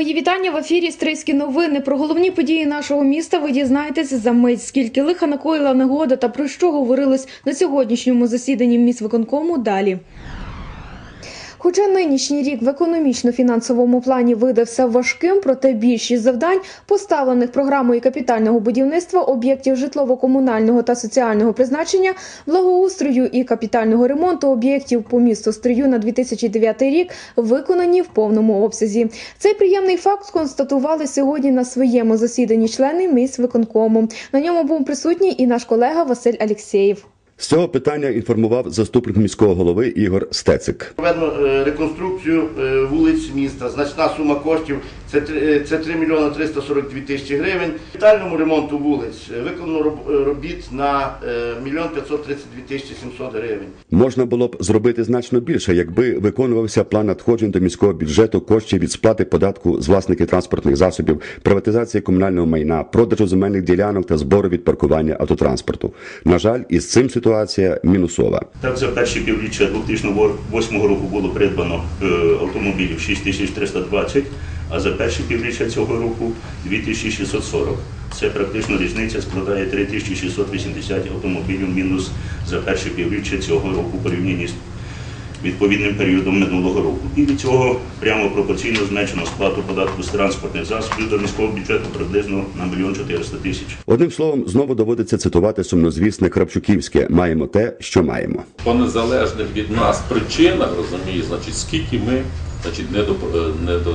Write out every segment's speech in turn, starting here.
Мої вітання в ефірі Стрийські новини. Про головні події нашого міста ви дізнаєтеся за мить. Скільки лиха накоїла негода та про що говорилось на сьогоднішньому засіданні міськвиконкому далі. Хоча нинішній рік в економічно-фінансовому плані видався важким, проте більшість завдань, поставлених програмою капітального будівництва об'єктів житлово-комунального та соціального призначення, благоустрою і капітального ремонту об'єктів по місту Стрию на 2009 рік виконані в повному обсязі. Цей приємний факт констатували сьогодні на своєму засіданні члени міськвиконкому. На ньому був присутній і наш колега Василь Алєксєєв. З цього питання інформував заступник міського голови Ігор Стецик. Проведено е, реконструкцію е, вулиць міста. Значна сума коштів це три- е, це 3 мільйони 342 тисячі гривень. Капітальному ремонту вулиць виконано е, робіт на е, мільйон 532 тисячі 700 гривень. Можна було б зробити значно більше, якби виконувався план надходжень до міського бюджету коштів від сплати податку з власників транспортних засобів, приватизації комунального майна, продажу земельних ділянок та збору від паркування автотранспорту. На жаль, із цим ситуація мінусова. Так, за перші півріччя 2008 року було придбано е, автомобілів 6320, а за перші півріччя цього року 2640. Це практично різниця складає 3680 автомобілів мінус за перші півріччя цього року порівняно з відповідним періодом минулого року. І від цього прямо пропорційно зменшено сплату податку з транспортних засобів до міського бюджету приблизно на мільйон 400 тисяч. Одним словом, знову доводиться цитувати сумнозвісне Крапчуківське «Маємо те, що маємо». по незалежним від нас причинах, розумієш, значить, скільки ми значить, не, до, не до,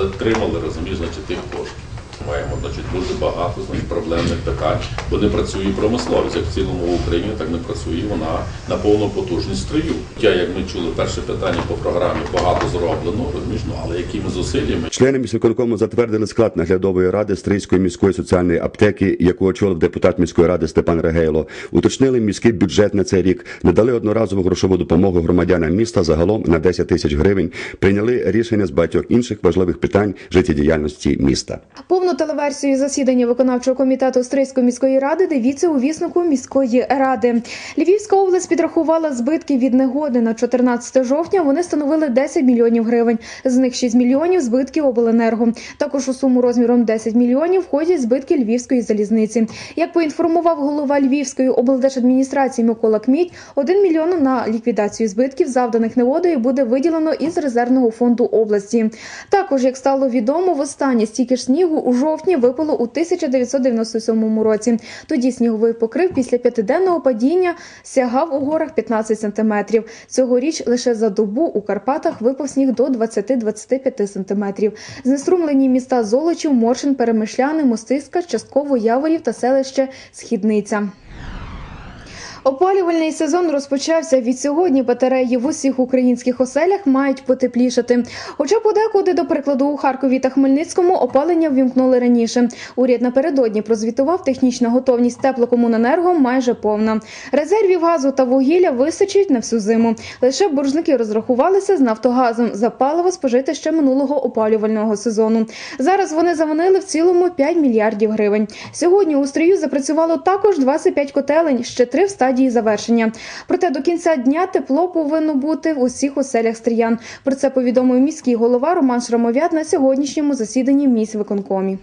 отримали, розумієш, значить, тих коштів. Маємо значить, дуже багато значить, проблемних питань, бо не працює промисловість, як в цілому в Україні, так не працює вона на повну потужність строю. Я, як ми чули, перше питання по програмі багато зроблено, розумієш, ну, але якими зусиллями Члени міськвиконкому затвердили склад наглядової ради Стрийської міської соціальної аптеки, яку очолив депутат міської ради Степан Регейло. Уточнили міський бюджет на цей рік, надали одноразову грошову допомогу громадянам міста загалом на 10 тисяч гривень. Прийняли рішення з багатьох інших важливих питань життєдіяльності міста. Повну телеверсію засідання виконавчого комітету Стрийської міської ради дивіться у віснику міської ради. Львівська область підрахувала збитки від негоди на 14 жовтня. Вони становили 10 мільйонів гривень. З них 6 мільйонів збитків обленерго. Також у суму розміром 10 мільйонів входять збитки Львівської залізниці. Як поінформував голова Львівської облдержадміністрації Микола Кміть, 1 мільйон на ліквідацію збитків, завданих негодою, буде виділено із резервного фонду області. Також, як стало відомо, в востаннє стільки ж снігу у жовтні випало у 1997 році. Тоді сніговий покрив після п'ятиденного падіння сягав у горах 15 сантиметрів. Цьогоріч лише за добу у Карпатах випав сніг до 20-25 сантиметрів. Знеструмлені міста Золочів, Моршин, Перемишляни, Мостиська, частково Яворів та селище Східниця. Опалювальний сезон розпочався від сьогодні. Батареї в усіх українських оселях мають потеплішати. Хоча подекуди, до прикладу, у Харкові та Хмельницькому опалення ввімкнули раніше. Уряд напередодні прозвітував технічна готовність теплокомуненерго майже повна. Резервів газу та вугілля вистачить на всю зиму. Лише боржники розрахувалися з Нафтогазом за паливо спожити ще минулого опалювального сезону. Зараз вони завинили в цілому 5 мільярдів гривень. Сьогодні у стрію запрацювало також 25 котелень, ще три в стадії завершення. Проте до кінця дня тепло повинно бути в усіх оселях стріян. Про це повідомив міський голова Роман Шрамовят на сьогоднішньому засіданні в міськвиконкомі.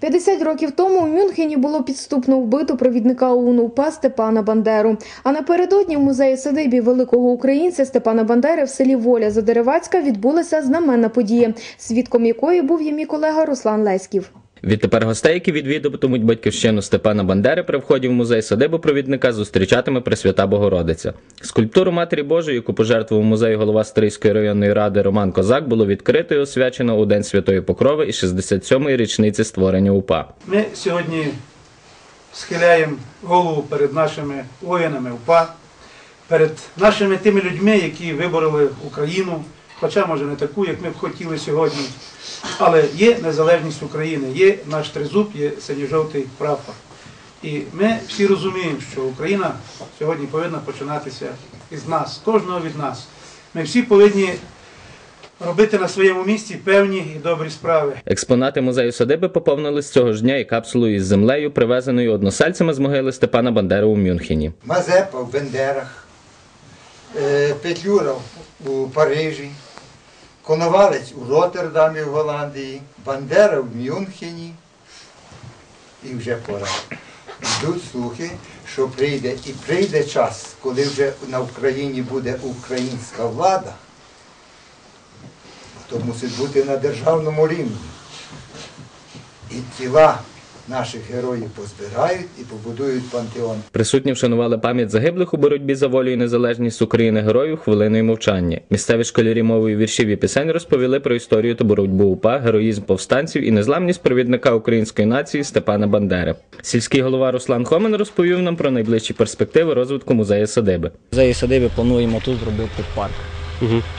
50 років тому у Мюнхені було підступно вбито провідника ОУН УПА Степана Бандеру. А напередодні в музеї садибі великого українця Степана Бандери в селі Воля Задеревацька відбулася знаменна подія, свідком якої був і мій колега Руслан Леськів. Відтепер гостей, які відвідуватимуть батьківщину Степана Бандери при вході в музей садибу провідника, зустрічатиме Пресвята Богородиця. Скульптуру Матері Божої, яку пожертвував музей голова Стрийської районної ради Роман Козак, було відкрито і освячено у День Святої Покрови і 67-ї річниці створення УПА. Ми сьогодні схиляємо голову перед нашими воїнами УПА, перед нашими тими людьми, які вибороли Україну, хоча може не таку, як ми б хотіли сьогодні. Але є незалежність України, є наш тризуб, є синьо-жовтий прапор. І ми всі розуміємо, що Україна сьогодні повинна починатися із нас, кожного від нас. Ми всі повинні робити на своєму місці певні і добрі справи. Експонати музею садиби поповнились цього ж дня і капсулою із землею, привезеною односельцями з могили Степана Бандери у Мюнхені. Мазепа в Бендерах, е, Петлюра у Парижі, Коновалець у Роттердамі в Голландії, Бандера в Мюнхені. І вже пора. Йдуть слухи, що прийде і прийде час, коли вже на Україні буде українська влада, то мусить бути на державному рівні. І тіла наших героїв позбирають і побудують пантеон. Присутні вшанували пам'ять загиблих у боротьбі за волю і незалежність України героїв хвилиною мовчання. Місцеві школярі мовою віршів і пісень розповіли про історію та боротьбу УПА, героїзм повстанців і незламність провідника української нації Степана Бандери. Сільський голова Руслан Хомен розповів нам про найближчі перспективи розвитку музею садиби. музеї садиби плануємо тут зробити парк.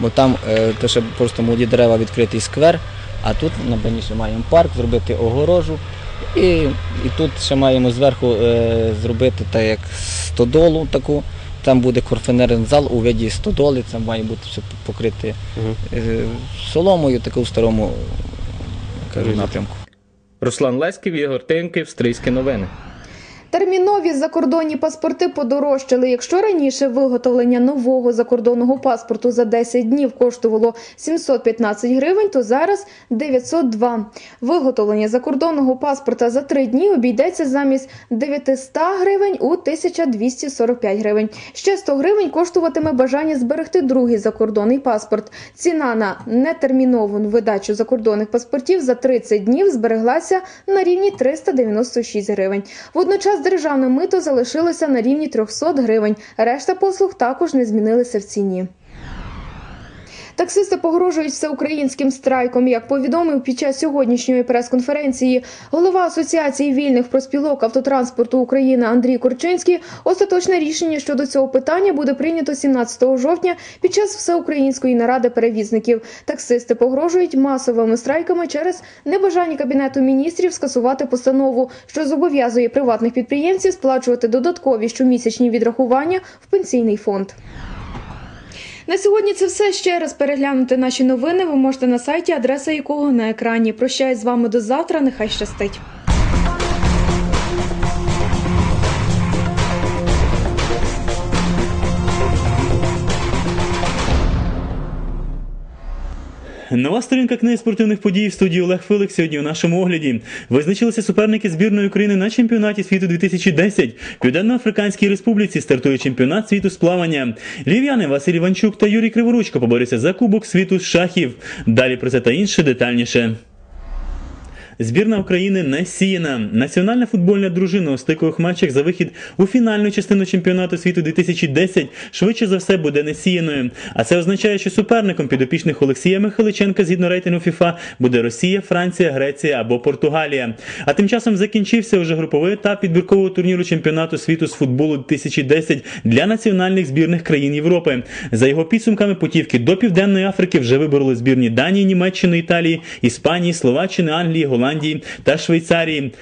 Бо там е, то ще просто молоді дерева відкритий сквер, а тут на Баніші маємо парк, зробити огорожу. І, і тут ще маємо зверху е, зробити так як стодолу таку. Там буде корфенерний зал у виді стодоли, це має бути все покрите е, соломою, таку в старому кажу, напрямку. Руслан Леськів, Ігор Тимків, Стрийські новини. Термінові закордонні паспорти подорожчали. Якщо раніше виготовлення нового закордонного паспорту за 10 днів коштувало 715 гривень, то зараз 902. Виготовлення закордонного паспорта за 3 дні обійдеться замість 900 гривень у 1245 гривень. Ще 100 гривень коштуватиме бажання зберегти другий закордонний паспорт. Ціна на нетермінову видачу закордонних паспортів за 30 днів збереглася на рівні 396 гривень. Водночас державне мито залишилося на рівні 300 гривень. Решта послуг також не змінилися в ціні. Таксисти погрожують всеукраїнським страйком. Як повідомив під час сьогоднішньої прес-конференції голова Асоціації вільних проспілок автотранспорту України Андрій Корчинський, остаточне рішення щодо цього питання буде прийнято 17 жовтня під час всеукраїнської наради перевізників. Таксисти погрожують масовими страйками через небажання кабінету міністрів скасувати постанову, що зобов'язує приватних підприємців сплачувати додаткові щомісячні відрахування в пенсійний фонд. На сьогодні це все. Ще раз переглянути наші новини. Ви можете на сайті, адреса якого на екрані. Прощаюсь з вами до завтра. Нехай щастить. Нова сторінка книги спортивних подій в студії Олег Филик сьогодні у нашому огляді. Визначилися суперники збірної України на чемпіонаті світу 2010. В Південно-Африканській Республіці стартує чемпіонат світу з плавання. Лів'яни Василь Іванчук та Юрій Криворучко поборються за кубок світу з шахів. Далі про це та інше детальніше. Збірна України не сіяна. Національна футбольна дружина у стикових матчах за вихід у фінальну частину чемпіонату світу 2010 швидше за все буде не сіяною. А це означає, що суперником підопічних Олексія Михайличенка згідно рейтингу ФІФА буде Росія, Франція, Греція або Португалія. А тим часом закінчився вже груповий етап підбіркового турніру чемпіонату світу з футболу 2010 для національних збірних країн Європи. За його підсумками путівки до Південної Африки вже вибороли збірні Данії, Німеччини, Італії, Іспанії, Словаччини, Англії, Голландії та Швейцарії.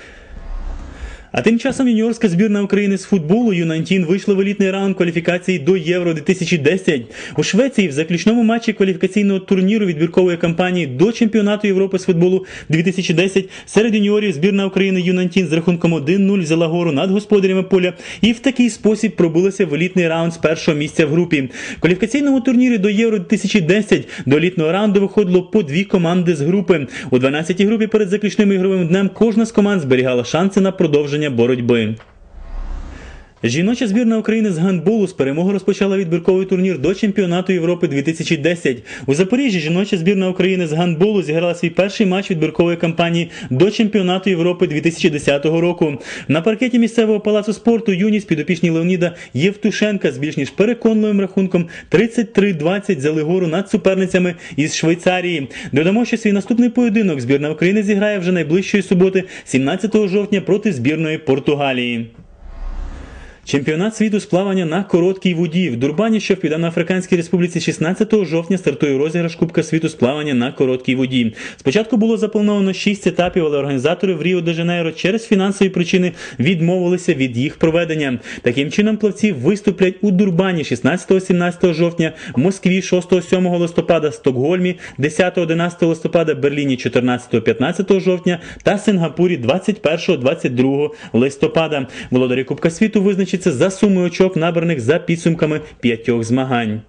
А тим часом юніорська збірна України з футболу Ю-19 вийшла в елітний раунд кваліфікації до Євро 2010. У Швеції в заключному матчі кваліфікаційного турніру відбіркової кампанії до чемпіонату Європи з футболу 2010 серед юніорів збірна України Ю-19 з рахунком 1-0 взяла гору над господарями поля і в такий спосіб пробилася в елітний раунд з першого місця в групі. В кваліфікаційному турнірі до Євро 2010 до елітного раунду виходило по дві команди з групи. У 12-й групі перед заключним ігровим днем кожна з команд зберігала шанси на продовження боротьби. Жіноча збірна України з гандболу з перемоги розпочала відбірковий турнір до чемпіонату Європи 2010. У Запоріжжі жіноча збірна України з гандболу зіграла свій перший матч відбіркової кампанії до чемпіонату Європи 2010 року. На паркеті місцевого палацу спорту юність підопічні Леоніда Євтушенка з більш ніж переконливим рахунком 33-20 взяли гору над суперницями із Швейцарії. Додамо, що свій наступний поєдинок збірна України зіграє вже найближчої суботи, 17 жовтня, проти збірної Португалії. Чемпіонат світу з плавання на короткій воді. В Дурбані, що в Південно-Африканській Республіці 16 жовтня стартує розіграш Кубка світу з плавання на короткій воді. Спочатку було заплановано 6 етапів, але організатори в Ріо де Жанейро через фінансові причини відмовилися від їх проведення. Таким чином, плавці виступлять у Дурбані 16-17 жовтня, в Москві 6-7 листопада, Стокгольмі 10-11 листопада, Берліні 14-15 жовтня та Сингапурі 21-22 листопада. Володарі Кубка світу визначаться за сумою очок, набраних за підсумками п'ятьох змагань.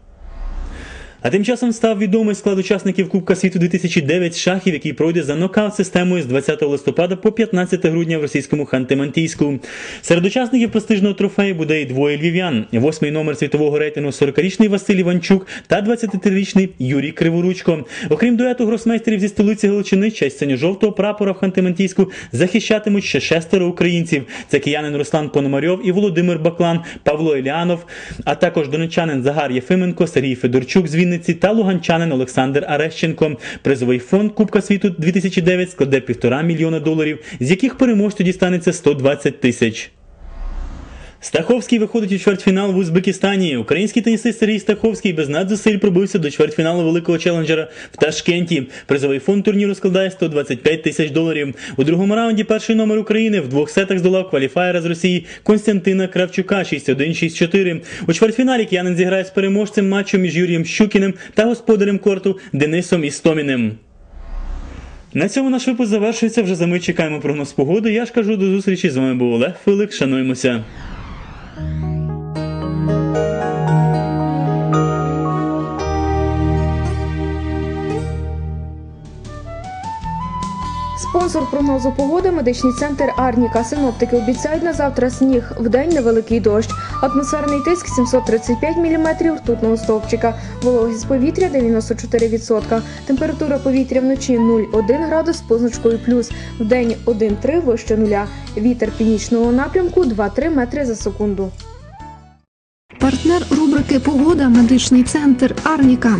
А тим часом став відомий склад учасників Кубка світу 2009 з шахів, який пройде за нокаут системою з 20 листопада по 15 грудня в російському Ханти-Мансійську. Серед учасників престижного трофею буде і двоє львів'ян. Восьмий номер світового рейтингу 40-річний Василь Іванчук та 23-річний Юрій Криворучко. Окрім дуету гросмейстерів зі столиці Галичини, честь синьо-жовтого прапора в Ханти-Мансійську захищатимуть ще шестеро українців. Це киянин Руслан Пономарьов і Володимир Баклан, Павло Іліанов, а також донечанин Загар Єфименко, Сергій Федорчук з Вінниці та луганчанин Олександр Арещенко. Призовий фонд Кубка світу 2009 складе півтора мільйона доларів, з яких переможцю дістанеться 120 тисяч. Стаховський виходить у чвертьфінал в Узбекистані. Український тенісист Сергій Стаховський без надзусиль пробився до чвертьфіналу великого челенджера в Ташкенті. Призовий фонд турніру складає 125 тисяч доларів. У другому раунді перший номер України в двох сетах здолав кваліфаєра з Росії Константина Кравчука 6-1-6-4. У чвертьфіналі киянин зіграє з переможцем матчу між Юрієм Щукіним та господарем корту Денисом Істоміним. На цьому наш випуск завершується. Вже за мить чекаємо прогноз погоди. Я ж кажу до зустрічі. З вами був Олег Филик. Шануємося. Спонсор прогнозу погоди медичний центр Арніка. Синоптики обіцяють на завтра сніг, вдень невеликий дощ. Атмосферний тиск 735 мм ртутного стовпчика. Вологість повітря 94%. Температура повітря вночі 0,1 градус з позначкою плюс. в день 1,3 вище нуля. Вітер північного напрямку 2-3 метри за секунду. Партнер рубрики Погода медичний центр Арніка.